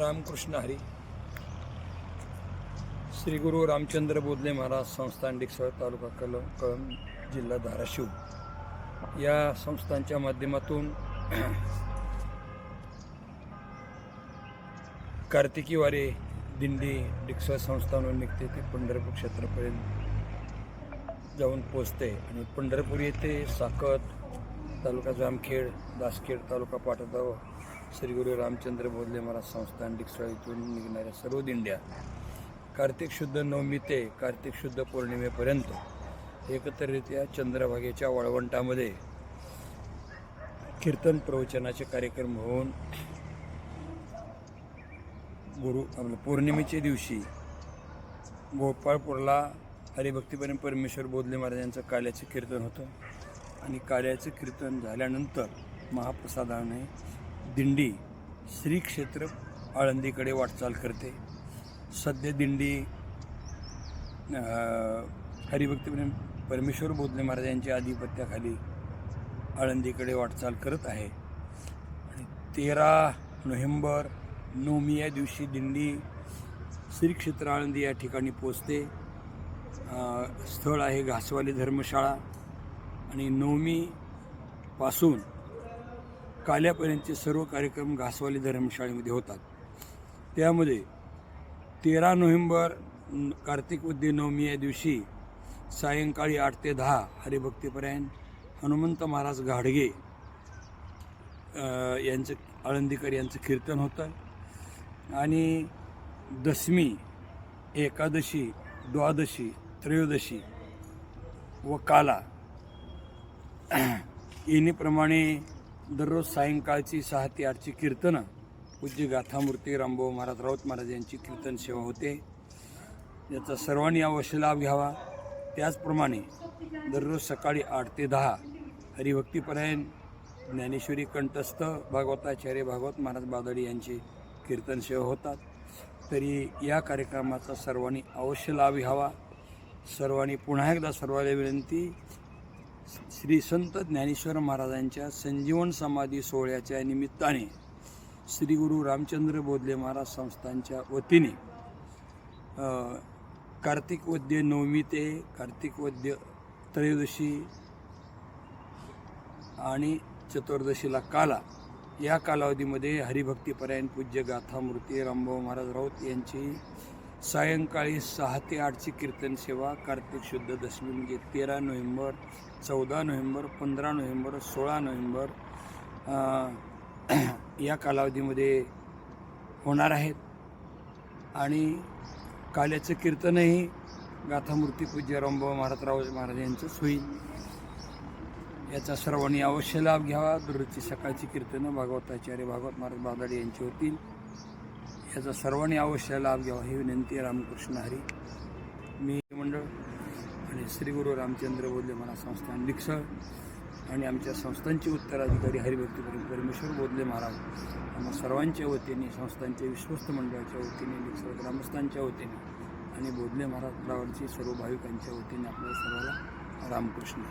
रामकृष्ण हरी. श्री गुरु रामचंद्र बोधले महाराज संस्थान डिकसळ तालुका कलम कळम जिल्हा धाराशिव. या संस्थांच्या माध्यमातून कार्तिकी वारे दिंडी डिक्सळ संस्थानून निघते ते पंढरपूर क्षेत्रापर्यंत जाऊन पोचते आणि पंढरपूर येथे साकत तालुका जामखेड दासखेड तालुका पाटोदा श्री गुरु रामचंद्र बोधले महाराज संस्थान डिकसळ इथून निघणाऱ्या सर्व दिंड्या कार्तिक शुद्ध नवमी ते कार्तिक शुद्ध पौर्णिमेपर्यंत एकत्ररित्या चंद्रभागेच्या वाळवंटामध्ये कीर्तन प्रवचनाचे कार्यक्रम होऊन गुरु आपलं पौर्णिमेच्या दिवशी गोपाळपूरला हरिभक्तीपर्यंत परमेश्वर बोधले महाराजांचं काल्याचं कीर्तन होतं. आणि काल्याचं कीर्तन झाल्यानंतर महाप्रसादाने दिंडी श्री क्षेत्र आळंदीकडे वाटचाल करते. सध्या दिंडी अं, हरिभक्तीपर्यंत परमेश्वर बोधले महाराजांच्या आधिपत्याखाली आळंदीकडे वाटचाल करत आहे. आणि तेरा नोव्हेंबर नवमी या दिवशी दिंडी श्री क्षेत्र आळंदी या ठिकाणी पोचते स्थळ आहे घासवाली धर्मशाळा. आणि नवमीपासून काल्यापर्यंतचे सर्व कार्यक्रम घासवाली धर्मशाळेमध्ये होतात. त्यामध्ये तेरा नोव्हेंबर कार्तिक उद्य नवमी या दिवशी सायंकाळी आठ ते दहा हरिभक्तीपर्यंत हनुमंत महाराज घाडगे यांचं आळंदीकर यांचं कीर्तन होतं. आणि दशमी एकादशी द्वादशी त्रयोदशी व काला येणीप्रमाणे दररोज सायंकाळची सहा ते आठची कीर्तनं. पूज्य गाथामूर्ती रामभाऊ महाराज राऊत महाराज यांची कीर्तन सेवा होते. याचा सर्वांनी अवश्य लाभ घ्यावा. त्याचप्रमाणे दररोज सकाळी आठ ते दहा हरिभक्तीपर्यंत ज्ञानेश्वरी कंठस्थ भागवताचार्य भागवत महाराज बादडी यांचे कीर्तन सेवा होतात. तरी या कार्यक्रमाचा सर्वांनी अवश्य लाभ घ्यावा. सर्वांनी पुन्हा एकदा सर्वांना विनंती श्री संत ज्ञानेश्वर महाराजांच्या संजीवन समाधी सोहळ्याच्या निमित्ताने श्री गुरु रामचंद्र बोधले महाराज संस्थांच्या वतीने कार्तिक वद्य नवमी ते कार्तिक वद्य त्रयोदशी आणि चतुर्दशीला काला. या कालावधीमध्ये हरिभक्तीपरायण पूज्य गाथामूर्ती रामभाऊ महाराज राऊत यांची सायंकाळी सहा ते आठची कीर्तन सेवा कार्तिक शुद्ध दशमी म्हणजे तेरा नोव्हेंबर चौदा नोव्हेंबर पंधरा नोव्हेंबर सोळा नोव्हेंबर या कालावधीमध्ये होणार आहेत आणि काल्याचं कीर्तनही गाथामूर्ती पूज्य रामभाऊ महाराजराव महाराज यांचंच होईल. याचा सर्वांनी अवश्य लाभ घ्यावा. दररोजची सकाळची कीर्तनं भागवताचार्य भागवत महाराज बादाडे यांची होतील. याचा सर्वांनी अवश्य लाभ घ्यावा ही विनंती आहे रामकृष्ण हरी. मी मंडळ आणि श्री गुरु रामचंद्र बोधले मला संस्थान डिक्सळ आणि आमच्या संस्थांचे उत्तराधिकारी हरिभक्तीपरी परमेश्वर बोधले महाराज. आम्हा सर्वांच्या वतीने संस्थांच्या विश्वस्त मंडळाच्या वतीने डिक्सळ ग्रामस्थांच्या वतीने आणि बोधले महाराज प्रावरची सर्व भाविकांच्या वतीने आपल्या सर्वांना रामकृष्ण.